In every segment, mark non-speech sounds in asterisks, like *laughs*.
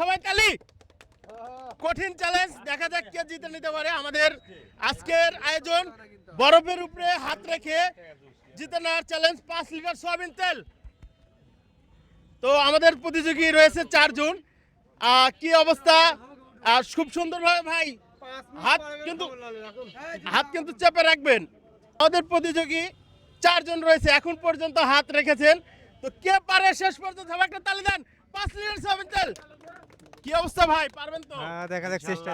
সবাই তালি। কঠিন চ্যালেঞ্জ দেখা যাক কে জিতে নিতে পারে আমাদের আজকের আয়োজন। বরফের উপরে হাত রেখে জিতে নেওয়ার চ্যালেঞ্জ পাঁচ লিটার সয়াবিন তেল। তো আমাদের প্রতিযোগী রয়েছে চারজন। কি অবস্থা? খুব সুন্দরভাবে ভাই, হাত কিন্তু হাত কিন্তু চেপে রাখবেন। আমাদের প্রতিযোগী চারজন রয়েছে, এখন পর্যন্ত হাত রেখেছেন। তো কে পারে শেষ পর্যন্ত? সবাই একটা তালি দেন, পাঁচ লিটার সয়াবিন তেল। কি অবস্থা ভাই? পারবেন তো? হ্যাঁ দেখা যাক চেষ্টা?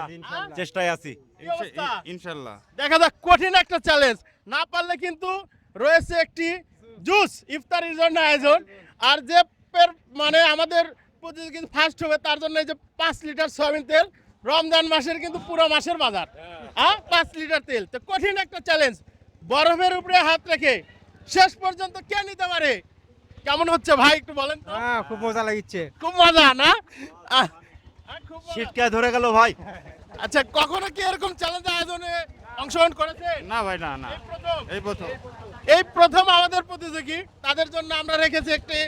চেষ্টায় আছি। কি অবস্থা? ইনশাল্লাহ। দেখা যাক কঠিন একটা চ্যালেঞ্জ না পারলে কিন্তু রয়েছে একটি জুস ইফতারির জন্য আয়োজন। আর যে পের- মানে আমাদের প্রতিযোগী ফার্স্ট হবে তার জন্য এই যে পাঁচ লিটার সয়াবিন তেল রমজান মাসের কিন্তু পুরো মাসের বাজার। হ্যাঁ পাঁচ লিটার তেল। তো কঠিন একটা চ্যালেঞ্জ বরফের উপরে হাত রেখে শেষ পর্যন্ত কে নিতে পারে? কেমন হচ্ছে ভাই একটু বলেন তো। হ্যাঁ খুব মজা লাগিচ্ছে। খুব মজা না? আহ। শীতকায় ধরে গেল ভাই। আচ্ছা কখনো কি এরকম চ্যালেঞ্জ আয়োজনে অংশগ্রহণ করেছে না ভাই না না। এই প্রথম? এই প্রথম। এই প্রথম আমাদের প্রতিযোগী তাদের জন্য আমরা রেখেছি একটি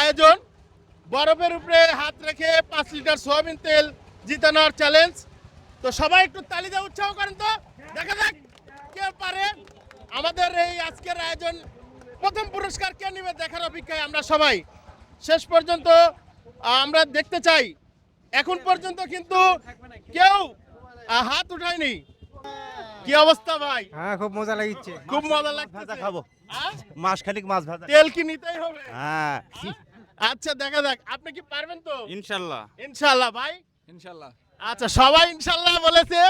আয়োজন। বরফের উপরে হাত রেখে পাঁচ লিটার সোয়াবিন তেল জিতানোর চ্যালেঞ্জ তো সবাই একটু তালি দিয়ে উৎসাহ করেন তো। দেখা যাক কে পারে। আমাদের এই আজকের আয়োজন প্রথম পুরস্কার কে নেবে দেখার অপেক্ষায় আমরা সবাই। শেষ পর্যন্ত আমরা দেখতে চাই এখন পর্যন্ত কিন্তু কেউ হাত উঠায়নি। কি অবস্থা ভাই? হ্যাঁ খুব মজা লাগিচ্ছে। খুব মজা ভাজা লাগছে খাব। হ্যাঁ? মাস খানিক মাছ ভাজা। তেল কি নিতেই হবে? হ্যাঁ। আচ্ছা দেখা যাক। আপনি কি পারবেন তো? ইনশাল্লাহ। ইনশাল্লাহ ভাই। ইনশাল্লাহ। আচ্ছা সবাই ইনশাল্লাহ বলেছে।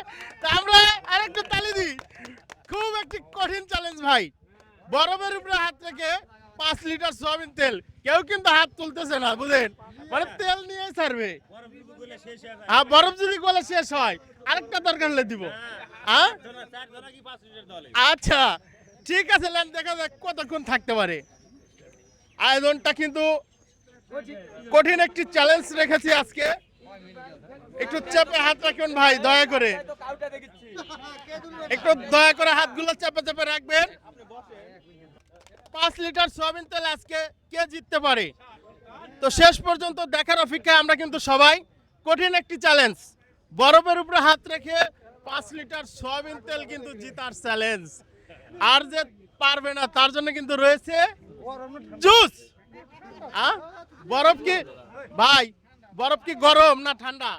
তা আমরা আরেকটু তালি দিই। খুব একটি কঠিন চ্যালেঞ্জ ভাই। বরফের উপরে হাত রেখে পাঁচ লিটার সয়াবিন তেল। কেউ কিন্তু হাত তুলতেছে না বুঝেন মানে তেল নিয়ে ছাড়বে। হ্যাঁ বরফ যদি গলে শেষ হয়, আরেকটা দরকার হলে দিব। হ্যাঁ আচ্ছা ঠিক আছে, লেন, দেখা যাক কতক্ষণ থাকতে পারে। আয়োজনটা কিন্তু কঠিন একটি চ্যালেঞ্জ রেখেছি আজকে। একটু চেপে হাত রাখবেন ভাই, দয়া করে। একটু দয়া করে হাতগুলো চেপে চেপে রাখবেন। পাঁচ লিটার সয়াবিন তেল আজকে কে জিততে পারে? তো শেষ পর্যন্ত দেখার অপেক্ষায় আমরা কিন্তু সবাই কঠিন একটি চ্যালেঞ্জ বরফের উপরে হাত রেখে পাঁচ লিটার সয়াবিন তেল কিন্তু জিতার চ্যালেঞ্জ আর যে পারবে না তার জন্য কিন্তু রয়েছে জুস? বরফ কি? ভাই বরফ কি গরম না ঠান্ডা?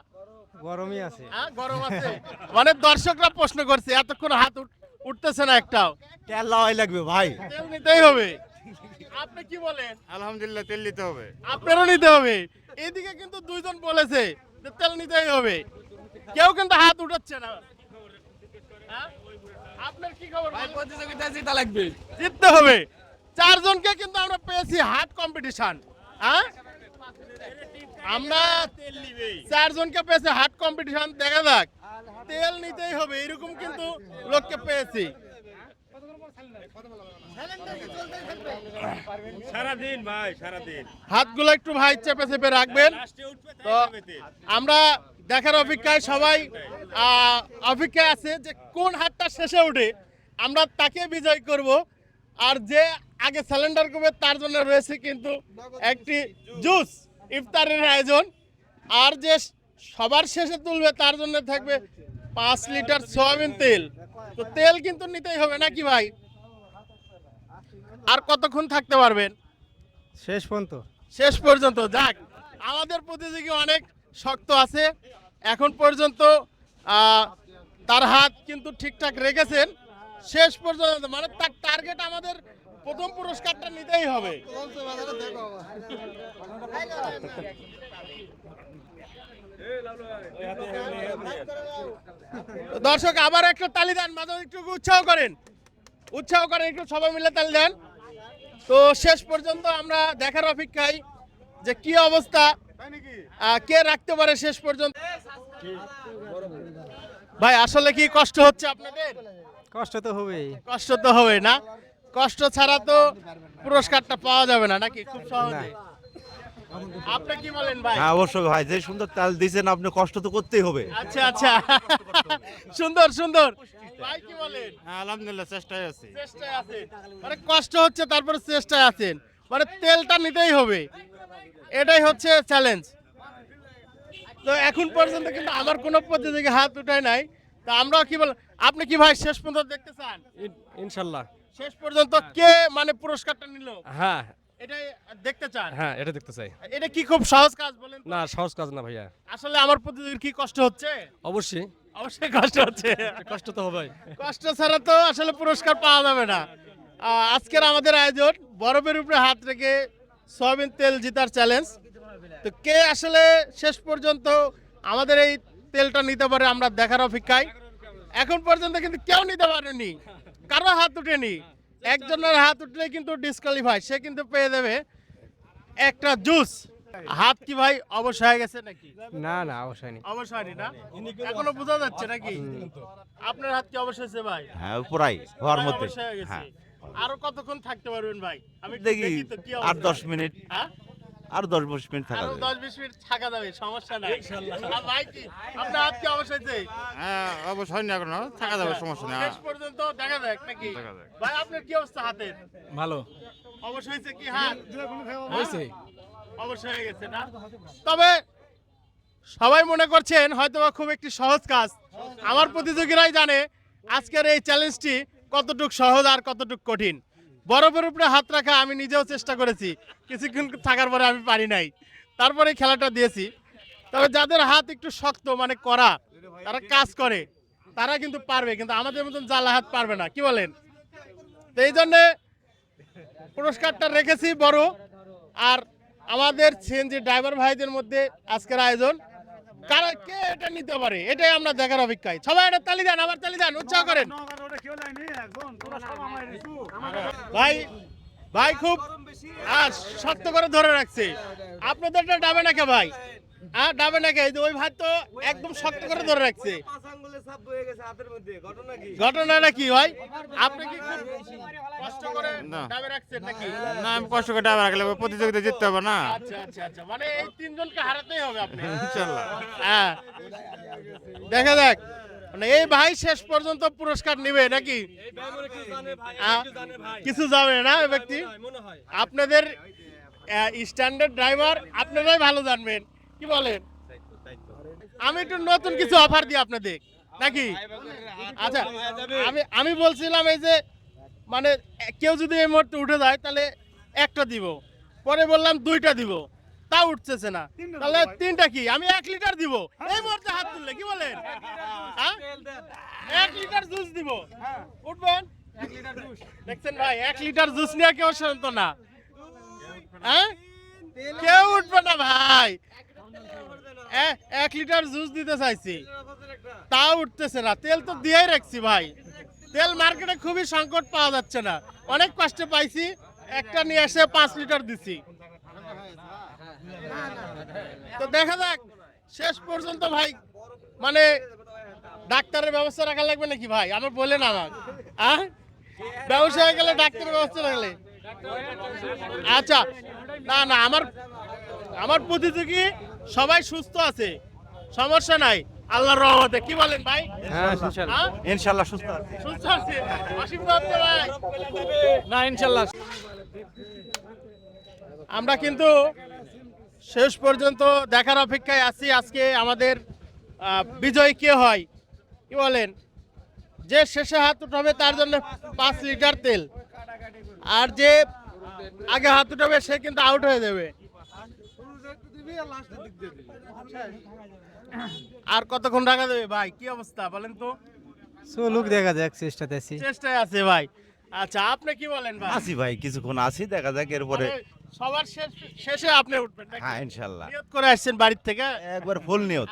গরমই আছে। গরম আছে। মানে দর্শকরা প্রশ্ন করছে এতক্ষণ হাত উঠ- উঠতেছে না একটাও। তেল লাওয়াই লাগবে ভাই। তেল নিতেই হবে। আপনি কি বলেন? আলহামদুলিল্লাহ তেল নিতে হবে। আপনারও নিতে হবে। এইদিকে কিন্তু দুইজন বলেছে যে তেল নিতেই হবে। কেউ কিন্তু হাত উঠাচ্ছে না। হ্যাঁ? আপনার কি খবর ভাই প্রতিযোগিতা জিতা লাগবে। জিততে হবে। চারজনকে কিন্তু আমরা পেয়েছি হাট কম্পিটিশন। হ্যাঁ? আমরা চারজনকে পেয়েছি হাট কম্পিটিশন দেখা যাক। তেল নিতেই হবে এরকম কিন্তু লোককে পেয়েছি। সারাদিন ভাই সারাদিন। হাতগুলো একটু ভাই চেপে চেপে রাখবেন। তো আমরা দেখার অপেক্ষায় সবাই অপেক্ষায় আছে যে কোন হাতটা শেষে উঠে আমরা তাকে বিজয় করব। আর যে আগে স্যালেন্ডার করবে তার জন্য রয়েছে কিন্তু একটি জুস ইফতারের আয়োজন। আর যে সবার শেষে তুলবে তার জন্য থাকবে পাঁচ লিটার সয়াবিন তেল। তো তেল কিন্তু নিতেই হবে নাকি ভাই? আর কতক্ষণ থাকতে পারবেন? শেষ পর্যন্ত। শেষ পর্যন্ত যাক। আমাদের প্রতিযোগী অনেক শক্ত আছে। এখন পর্যন্ত তার হাত কিন্তু ঠিকঠাক রেখেছেন। শেষ পর্যন্ত মানে তার টার্গেট আমাদের প্রথম পুরস্কারটা নিতেই হবে। দর্শক, আবার একটা তালি দেন, মাঝে একটু উৎসাহ করেন। উৎসাহ করেন, একটু সবাই মিলে তালি দেন। তো শেষ পর্যন্ত আমরা দেখার অপেক্ষায় যে কি অবস্থা কে রাখতে পারে শেষ পর্যন্ত। ভাই, আসলে কি কষ্ট হচ্ছে আপনাদের? কষ্ট তো হবেই। কষ্ট তো হবে না? কষ্ট ছাড়া তো পুরস্কারটা পাওয়া যাবে না নাকি? খুব সহজে আপনি কি বলেন ভাই? হ্যাঁ অবশ্যই ভাই যে সুন্দর তেল দিয়েছেন আপনি কষ্ট তো করতেই হবে। আচ্ছা আচ্ছা। সুন্দর সুন্দর। ভাই কি বলেন? হ্যাঁ আলহামদুলিল্লাহ চেষ্টায় আছি। চেষ্টায় আছেন। মানে কষ্ট হচ্ছে তারপরে চেষ্টায় আছেন। মানে তেলটা নিতেই হবে। এটাই হচ্ছে চ্যালেঞ্জ তো এখন পর্যন্ত কিন্তু আমার কোনো প্রতিযোগী হাত উঠায় নাই। তা আমরাও কি বল আপনি কি ভাই শেষ পর্যন্ত দেখতে চান? ইনশাল্লাহ। শেষ পর্যন্ত কে মানে পুরস্কারটা নিল? হ্যাঁ। এটাই দেখতে চান? হ্যাঁ এটা দেখতে চাই। এটা কি খুব সহজ কাজ বলেন না সহজ কাজ না ভাইয়া। আসলে আমার প্রতিযোগীর কি কষ্ট হচ্ছে? অবশ্যই। অবশ্যই কষ্ট হচ্ছে। কষ্ট তো হবে কষ্ট ছাড়া তো আসলে পুরস্কার পাওয়া যাবে না। আজকের আমাদের আয়োজন বরফের উপরে হাত রেখে সয়াবিন তেল জিতার চ্যালেঞ্জ তো কে আসলে শেষ পর্যন্ত আমাদের এই তেলটা নিতে পারে আমরা দেখার অপেক্ষায়। এখন পর্যন্ত কিন্তু কেউ নিতে পারেনি। কারও হাত উঠেনি। একজনের হাত উঠলে কিন্তু ডিসকোয়ালিফাই সে কিন্তু পেয়ে দেবে একটা জুস হাত কি ভাই অবশ্যই হয়ে গেছে নাকি? না না অবশ্যই নেই অবশ্যই হয়নি না? এখনও বোঝা যাচ্ছে নাকি? আপনার হাত কি অবশ্যই হয়েছে ভাই? হ্যাঁ পুরাই হওয়ার মধ্যে। হয়ে আরও কতক্ষণ থাকতে পারবেন ভাই? আমি দেখি তো কি আর অবস্থা। দশ মিনিট। হ্যাঁ? আর দশ বিশ মিনিট থাকা যাবে। দশ বিশ মিনিট থাকা যাবে সমস্যা নাই। ভাই কি আপনার হাত কি অবশ্যই হয়েছে? হ্যাঁ অবশ্যই না কোনো থাকা যাবে সমস্যা নেই শেষ পর্যন্ত দেখা যাক নাকি? ভাই আপনার কি অবস্থা হাতের? ভালো। অবশ্যই হয়েছে কি হাত? হয়েছে। অবশ্যই হয়ে গেছে না? তবে সবাই মনে করছেন হয়তোবা খুব একটি সহজ কাজ। আমার প্রতিযোগীরাই জানে আজকের এই চ্যালেঞ্জটি কতটুক সহজ আর কতটুক কঠিন। বরফের উপরে হাত রাখা আমি নিজেও চেষ্টা করেছি। কিছুক্ষণ থাকার পরে আমি পারি নাই। তারপরে খেলাটা দিয়েছি। তবে যাদের হাত একটু শক্ত মানে করা তারা কাজ করে। তারা কিন্তু পারবে, কিন্তু আমাদের মতন জ্বালা হাত পারবে না। কি বলেন? তো এই জন্যে পুরস্কারটা রেখেছি বড়। আর আমাদের সিএনজি ড্রাইভার ভাইদের মধ্যে আজকের আয়োজন। কারা কে এটা নিতে পারে? এটাই আমরা দেখার অপেক্ষায়। সবাই এটা তালি দেন, আবার তালি দেন, উৎসাহ করেন। ভাই ভাই খুব আর শক্ত করে ধরে রাখছে। আপনাদেরটা ডাবে না কে ভাই। হ্যাঁ ডাবে না কে এই যে ওই ভাই তো একদম শক্ত করে ধরে রাখছে। ঘটনাটা কি ভাই? আপনি কি কষ্ট করে না। ডাবে রাখছেন নাকি? না আমি কষ্ট করে আবার গেলে প্রতিযোগিতা জিততে হবে না। আচ্ছা আচ্ছা আচ্ছা। মানে এই তিনজনকে হারাতেই হবে আপনি। ইনশাল্লাহ হ্যাঁ। দেখা যাক মানে এই ভাই শেষ পর্যন্ত পুরস্কার নেবে নাকি? কিছু যাবে না ব্যক্তি? আপনাদের স্ট্যান্ডার্ড ড্রাইভার আপনারাই ভালো জানবেন। কি বলেন? আমি একটু নতুন কিছু অফার দিই আপনাদের নাকি? আচ্ছা আমি আমি বলছিলাম এই যে মানে কেউ যদি এই মুহূর্তে উঠে যায় তাহলে একটা দিব। পরে বললাম দুইটা দিব। তা উঠতেছে না। তাহলে তিনটা কি? আমি এক লিটার দিব। এই মুহূর্তে হাত তুললে কি বলেন? হ্যাঁ? এক লিটার জুস দিব। উঠবেন? দেখছেন ভাই এক লিটার জুস নিয়ে কেউ শান্ত না। হ্যাঁ? কেউ উঠবে না ভাই। এক লিটার জুস দিতে চাইছি। তাও উঠতেছে না। তেল তো দিয়েই রাখছি ভাই। তেল মার্কেটে খুবই সংকট পাওয়া যাচ্ছে না। অনেক কষ্টে পাইছি। একটা নিয়ে এসে পাঁচ লিটার দিছি। তো দেখা যাক। শেষ পর্যন্ত ভাই মানে ডাক্তারের ব্যবস্থা রাখা লাগবে নাকি ভাই? আমার বলেন আমার আহ ব্যবসা হয়ে গেলে ডাক্তারের ব্যবস্থা রাখলে। আচ্ছা না না, আমার আমার প্রতিযোগী সবাই সুস্থ আছে সমস্যা নাই আল্লাহর রহমতে। কি বলেন ভাই? হ্যাঁ ইনশাল্লাহ। হ্যাঁ? সুস্থ আছি। সুস্থ আছে। ভাই? না ইনশাল্লাহ। আমরা কিন্তু শেষ পর্যন্ত দেখার অপেক্ষায় আছি। আজকে আমাদের বিজয় কে হয়? কি বলেন? যে শেষে হাত উঠাবে তার জন্য পাঁচ লিটার তেল। আর যে আগে হাত উঠাবে সে কিন্তু আউট হয়ে যাবে। আর কতক্ষণ রাখা দেবে ভাই কি অবস্থা বলেন তো? চলুক দেখা যাক চেষ্টাতে আছি। চেষ্টায় আছে ভাই। আচ্ছা আপনি কি বলেন ভাই? আছি ভাই কিছুক্ষণ আছি দেখা যাক এরপরে সবার শেষ শেষে আপনি উঠবেন হ্যাঁ ইনশাল্লাহ। নিয়ত করে আসছেন বাড়ির থেকে? একবার ফুল নিয়ত।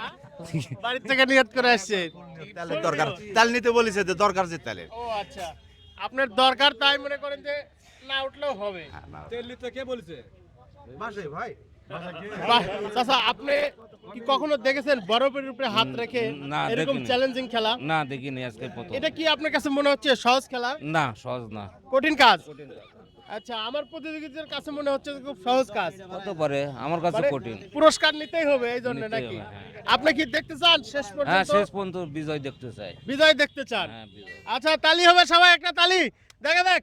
বাড়ির থেকে নিয়ত করে আসছেন। তাহলে দরকার। তাল নিতে বলেছে যে দরকার যে তালের। ও আচ্ছা। আপনার দরকার তাই মনে করেন যে না উঠলেও হবে। হ্যাঁ। তেল নিতে কে বলেছে? বাহ, চাচা আপনি কি কখনো দেখেছেন বরফের উপরে হাত রেখে এরকম চ্যালেঞ্জিং খেলা? না দেখিনি আজকে প্রথম। এটা কি আপনার কাছে মনে হচ্ছে সহজ খেলা? না সহজ না। কঠিন কাজ? আচ্ছা আমার প্রতিযোগীদের কাছে মনে হচ্ছে খুব সহজ কাজ। কত পারে আমার কাছে মানে কঠিন। পুরস্কার নিতেই হবে এই জন্য নাকি? হ্যাঁ। আপনি কি দেখতে চান শেষ হ্যাঁ শেষ পর্যন্ত বিজয় দেখতে চাই। বিজয় দেখতে চান? হ্যাঁ আচ্ছা তালি হবে সবাই একটা তালি। দেখা দেখ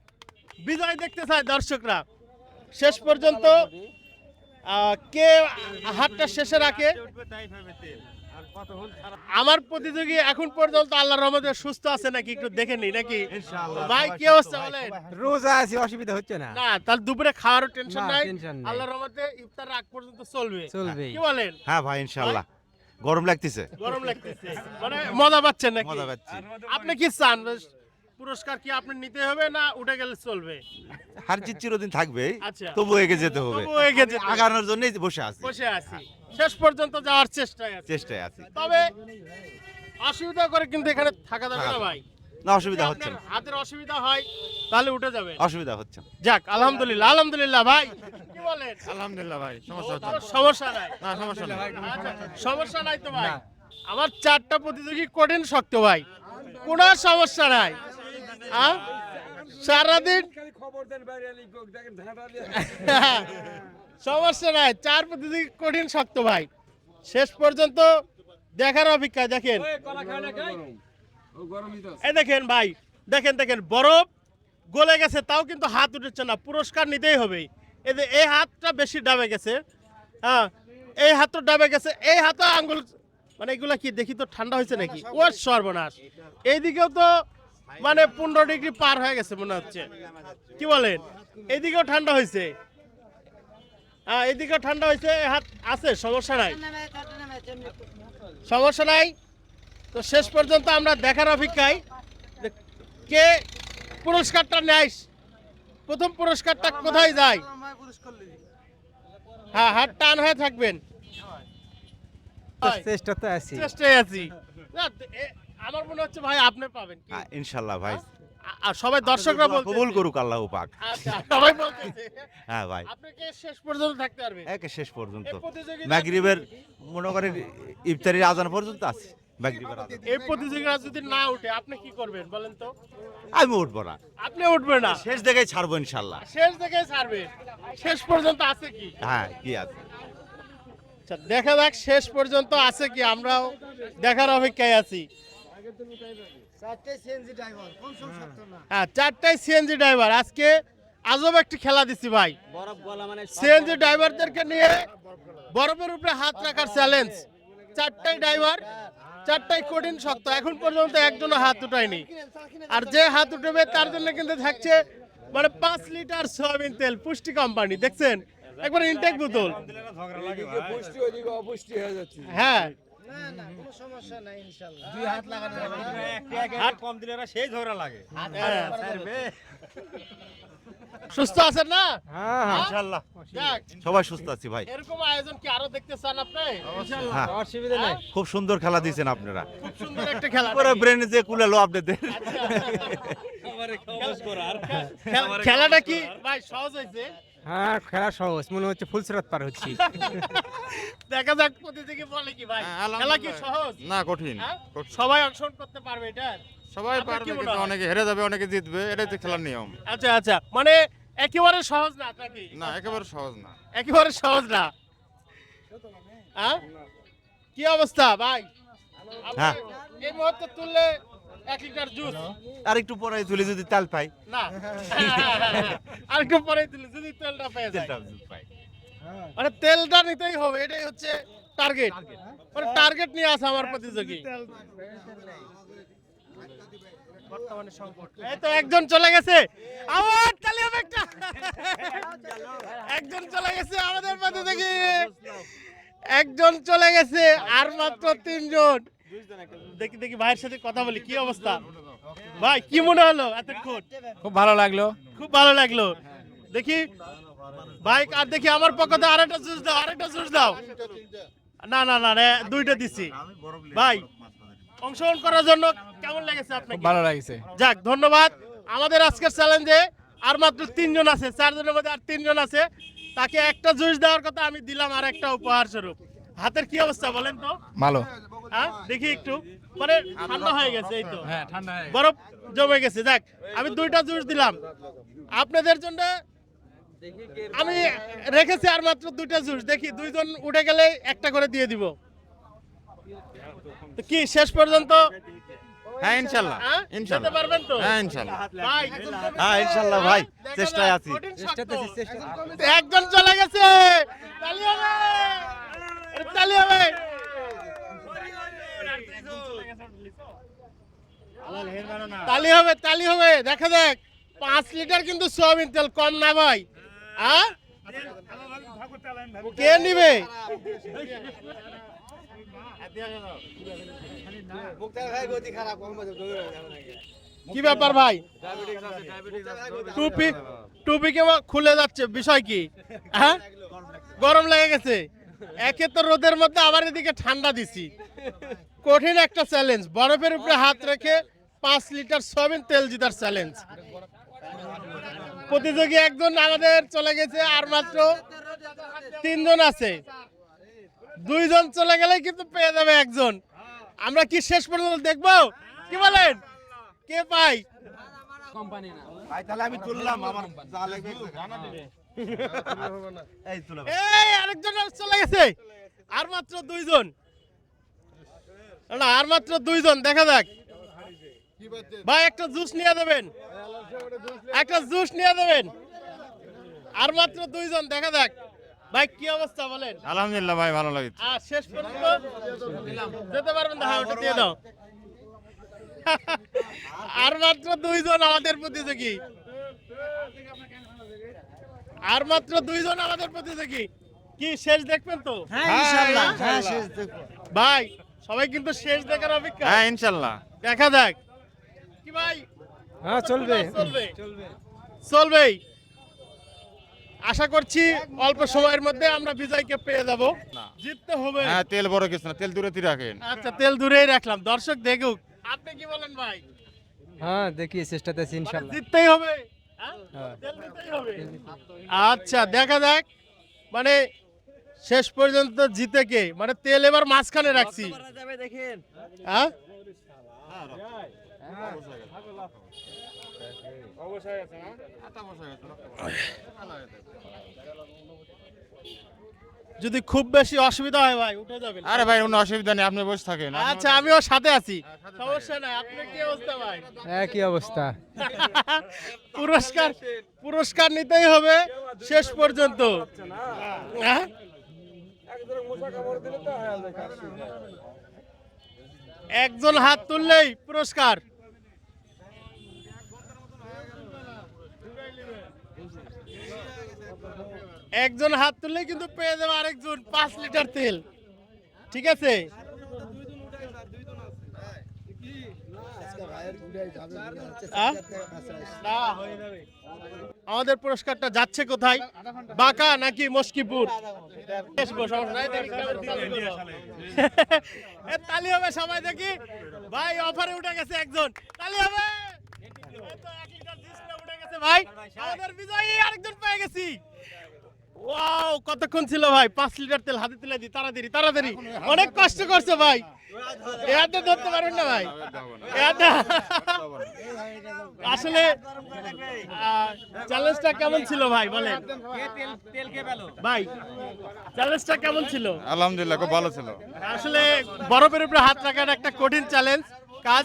বিজয় দেখতে চায় দর্শকরা। শেষ পর্যন্ত কে হাতটা শেষে রাখে? আমার প্রতিযোগী এখন পর্যন্ত আল্লাহ রহমতে সুস্থ আছে নাকি একটু দেখে নি নাকি? ভাই কি অবস্থা বলেন? রোজা আছি অসুবিধা হচ্ছে না। না তাহলে দুপুরে খাওয়ারও টেনশন নাই। আল্লাহ রহমতে ইফতার আগ পর্যন্ত চলবে। চলবেই। কি বলেন? হ্যাঁ ভাই ইনশাল্লাহ গরম লাগতেছে। গরম লাগতেছে। মানে মজা পাচ্ছেন নাকি? মজা পাচ্ছি। আপনি কি চান? পুরস্কার কি আপনি নিতে হবে না উঠে গেলে চলবে? হার জিত চিরদিন থাকবে আচ্ছা। তবু এগে যেতে হবে। তবুও এগিয়ে যেতে আগানোর জন্যই বসে আছি। বসে আছি। শেষ পর্যন্ত যাওয়ার চেষ্টায় আছি। চেষ্টায় আছি। তবে অসুবিধা করে কিন্তু এখানে থাকা যাবে না ভাই। না। অসুবিধা হচ্ছে না। হাতের অসুবিধা হয় তাহলে উঠে যাবে অসুবিধা হচ্ছে যাক আলহামদুলিল্লাহ আলহামদুলিল্লাহ ভাই। কি বলেন? আলহামদুলিল্লাহ ভাই সমস্যা সমস্যা নাই। না সমস্যা নেই। আচ্ছা, সমস্যা নাই তো ভাই। আমার চারটা প্রতিযোগী কঠিন শক্ত ভাই। কোনো সমস্যা নাই? সারাদিন? সমস্যা নাই চার প্রতিযোগী কঠিন শক্ত ভাই। শেষ পর্যন্ত দেখার অপেক্ষা দেখেন। এই দেখেন ভাই দেখেন দেখেন বরফ গলে গেছে তাও কিন্তু হাত উঠেছে না পুরস্কার নিতেই হবে। এই যে এই হাতটা বেশি ডাবে গেছে হ্যাঁ এই হাতটা ডাবে গেছে এই হাতে আঙ্গুল মানে এগুলা কি দেখি তো ঠান্ডা হয়েছে নাকি? ও সর্বনাশ। এইদিকেও তো মানে পনেরো ডিগ্রি পার হয়ে গেছে মনে হচ্ছে। কি বলেন? এদিকেও ঠান্ডা হয়েছে। হ্যাঁ এইদিকেও ঠান্ডা হয়েছে। হাত আছে সমস্যা নাই। সমস্যা নাই। তো শেষ পর্যন্ত আমরা দেখার অপেক্ষায় কে পুরস্কারটা নেয় প্রথম পুরস্কারটা কোথায় যায়? হ্যাঁ হাত টান হয়ে থাকবেন। চেষ্টা তো আছি। চেষ্টায় আছি। আমার মনে হচ্ছে ভাই আপনি পাবেন হ্যাঁ, ইনশাল্লাহ ভাই। আর সবাই দর্শকরা বলতে কবুল করুক আল্লাহ পাক। আচ্ছা সবাই বলতেছে। হ্যাঁ ভাই। আপনাকে শেষ পর্যন্ত থাকতে পারবে একে শেষ পর্যন্ত। মাগরিবের মনে করেন ইফতারির আজান পর্যন্ত আছে। এই প্রতিযোগিতা যদি না উঠে আপনি কি করবেন বলেন তো? আমি উঠবো না। আপনি উঠবেন না। শেষ জায়গায় ছাড়বো ইনশাল্লাহ শেষ শেষ পর্যন্ত আছে কি? হ্যাঁ কি আছে? আচ্ছা দেখা যাক শেষ পর্যন্ত আছে কি? আমরাও দেখার অপেক্ষায় আছি। হ্যাঁ। চারটাই সিএনজি ড্রাইভার আজকে আজব একটি খেলা দিছি ভাই। সিএনজি ড্রাইভারদেরকে নিয়ে বরফের উপরে হাত রাখার চ্যালেঞ্জ চারটাই ড্রাইভার চারটাই কঠিন শক্ত। এখন পর্যন্ত একজনও হাত উঠায়নি। আর যে হাত উঠবে তার জন্য কিন্তু থাকছে মানে পাঁচ লিটার সয়াবিন তেল পুষ্টি কোম্পানি দেখছেন? একবার ইনটেক বোতল। হ্যাঁ। হ্যাঁ। সুস্থ আছেন না? হ্যাঁ হ্যাঁ। সবাই সুস্থ আছি ভাই। এরকম আয়োজন কি আরও দেখতে চান আপনি? অসুবিধা নাই। খুব সুন্দর খেলা দিয়েছেন আপনারা। খুব সুন্দর একটা খেলা পুরো ব্রেনে যে কুলালো আপনাদের? খেলাটা কি? ভাই সহজ হয়েছে। হ্যাঁ খেলা সহজ। মনে হচ্ছে ফুলসরাত পার হচ্ছি। *laughs* দেখা যাক প্রতিযোগী বলে কি ভাই। খেলা কি সহজ? না কঠিন হ্যাঁ? সবাই অংশগ্রহণ করতে পারবে এটা সবাই পারবে কিন্তু অনেকে হেরে যাবে অনেকে জিতবে এটাই তো খেলার নিয়ম। আচ্ছা আচ্ছা। মানে একেবারে সহজ না নাকি না একেবারে সহজ না। একেবারে সহজ না? হ্যাঁ? কি অবস্থা ভাই? হ্যাঁ। এই মুহূর্তে তুললে এক লিটার জুস। আর একটু পরে তুলে যদি তেল পাই। না। *laughs* আর একটু পরে তুলে যদি তেলটা পেয়ে যায়। তেলটা পাই। মানে তেলটা নিতেই হবে এটাই হচ্ছে টার্গেট মানে টার্গেট নিয়ে আসে আমার প্রতিযোগী। বর্তমানে সংকট। এই তো একজন চলে গেছে। আমার তালি হবে একটা একজন চলে গেছে আমাদের প্রতিযোগী। একজন চলে গেছে আর মাত্র তিনজন। দেখি দেখি ভাইয়ের সাথে কথা বলি কি অবস্থা? ভাই কি মনে হলো? এতক্ষণ খুব ভালো লাগল। খুব ভালো লাগল। দেখি বাইক আর দেখি আমার পক্ষে আরেকটা জুস দাও আরেকটা জুস দাও। না না না রে, দুইটা দিছি। ভাই অংশগ্রহণ করার জন্য কেমন লেগেছে আপনাকে? ভালো লাগছে। যাক ধন্যবাদ। আমাদের আজকের চ্যালেঞ্জে আর মাত্র তিনজন আছে চারজনের মধ্যে আর তিনজন আছে। তাকে একটা জুস দেওয়ার কথা আমি দিলাম আর একটা উপহার স্বরূপ। হাতের কি অবস্থা বলেন তো? ভালো। হ্যাঁ দেখি একটু। মানে ঠান্ডা হয়ে গেছে এই তো। হ্যাঁ ঠান্ডা বরফ জমে গেছে। দেখ আমি দুইটা জুস দিলাম। আপনাদের জন্য আমি রেখেছি আর মাত্র দুইটা জুস। দেখি দুইজন উঠে গেলে একটা করে দিয়ে দিব। তো কি শেষ পর্যন্ত? হ্যাঁ ইনশাল্লাহ। হ্যাঁ? ইনশাল্লাহ। পারবেন তো? হ্যাঁ ইনশাল্লাহ। ভাই। হ্যাঁ ইনশাল্লাহ ভাই। চেষ্টায় আছি। একজন চলে গেছে। তালি হবে তালি হবে তালি হবে তালি হবে। দেখা দেখ, পাঁচ লিটার কিন্তু সোয়াবিন তেল, কম না ভাই। হ্যাঁ? কে নিবে? কি ব্যাপার ভাই? টুপি টুপি কেমন খুলে যাচ্ছে, বিষয় কি? হ্যাঁ? গরম লেগে গেছে। একে তো রোদের মধ্যে আবার এদিকে ঠান্ডা দিছি। কঠিন একটা চ্যালেঞ্জ বরফের উপরে হাত রেখে পাঁচ লিটার সয়াবিন তেল জিতার চ্যালেঞ্জ প্রতিযোগী একজন আমাদের চলে গেছে আর মাত্র তিনজন আছে। দুইজন চলে গেলে কিন্তু পেয়ে যাবে একজন। আমরা কি শেষ পর্যন্ত দেখব? কি বলেন? কে পাই? ভাই তাহলে আমি তুললাম আমার এই তুলো এই আরেকজন চলে গেছে আর মাত্র দুইজন। না আর মাত্র দুইজন দেখা যাক। ভাই একটা জুস নিয়ে দেবেন। একটা জুস নিয়ে দেবেন। আর মাত্র দুইজন দেখা যাক। ভাই কি অবস্থা বলেন? আলহামদুলিল্লাহ ভাই ভালো লাগে। আর শেষ পর্যন্ত যেতে পারবেন না ওটা দিয়ে দাও। আর মাত্র দুইজন আমাদের প্রতিযোগী। আর মাত্র দুইজন আমাদের প্রতিযোগী। কি শেষ দেখবেন তো? হ্যাঁ ইনশাআল্লাহ। হ্যাঁ শেষ দেখবেন ভাই সবাই কিন্তু শেষ দেখার অপেক্ষা। হ্যাঁ ইনশাল্লাহ। দেখা যাক। কি ভাই? হ্যাঁ চলবে। চলবে চলবেই আশা করছি অল্প সময়ের মধ্যে আমরা বিজয়কে পেয়ে যাব। জিততে হবে। হ্যাঁ তেল বড় কিছু না তেল দূরে রাখেন। আচ্ছা তেল দূরেই রাখলাম। দর্শক দেখুক। আপনি কি বলেন ভাই? হ্যাঁ দেখি চেষ্টাতে আছি ইনশাল্লাহ। জিততেই হবে হ্যাঁ? হ্যাঁ। তেল দিতেই হবে। আচ্ছা দেখা যাক। মানে শেষ পর্যন্ত জিতে কে? মানে তেল এবার মাঝখানে রাখছি। হ্যাঁ? যদি খুব বেশি অসুবিধা হয় ভাই উঠে যাবেন। আরে ভাই কোনো অসুবিধা নেই আপনি বসে থাকেন। আচ্ছা আমিও সাথে আছি। সমস্যা নাই আপনি কি অবস্থা ভাই? একই অবস্থা? *laughs* পুরস্কার পুরস্কার নিতেই হবে শেষ পর্যন্ত। হ্যাঁ? একজন হাত তুললেই পুরস্কার। একজন হাত তুললেই কিন্তু পেয়ে যাবে আরেকজন পাঁচ লিটার তেল। ঠিক আছে আহ? না, হয়ে যাবে। আমাদের পুরস্কারটা যাচ্ছে কোথায়? বাঁকা নাকি মস্কিপুর? তালি হবে সবাই দেখি। ভাই অফারে উঠে গেছে একজন। তালি হবে। ভাই। আমাদের বিজয়ী আরেকজন পেয়ে গেছি। ওয়াও কতক্ষণ ছিল ভাই? পাঁচ লিটার তেল হাতে তুলে দি তাড়াতাড়ি তাড়াতাড়ি। অনেক কষ্ট করছে ভাই। এতে ধরতে পারবেন না ভাই। এতে আসলে চ্যালেঞ্জটা কেমন ছিল ভাই বলেন? ভাই চ্যালেঞ্জটা কেমন ছিল? আলহামদুলিল্লাহ খুব ভালো ছিল। আসলে বরফের উপরে হাত রাখার একটা কঠিন চ্যালেঞ্জ কাজ।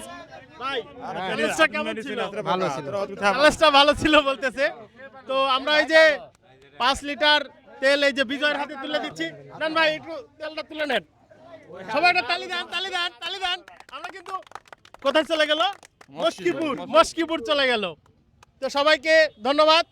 ভাই চ্যালেঞ্জটা কেমন ছিল? ভালো ছিল। চ্যালেঞ্জটা ভালো ছিল বলতেছে। তো আমরা এই যে পাঁচ লিটার তেল এই যে বিজয়ের হাতে তুলে দিচ্ছি। নেন ভাই একটু তেলটা তুলে নেন। সবাই একটা তালি দেন তালি দেন তালি দেন। আমরা কিন্তু কোথায় চলে গেল? মস্কিপুর। মস্কিপুর। চলে গেল। তো সবাইকে ধন্যবাদ।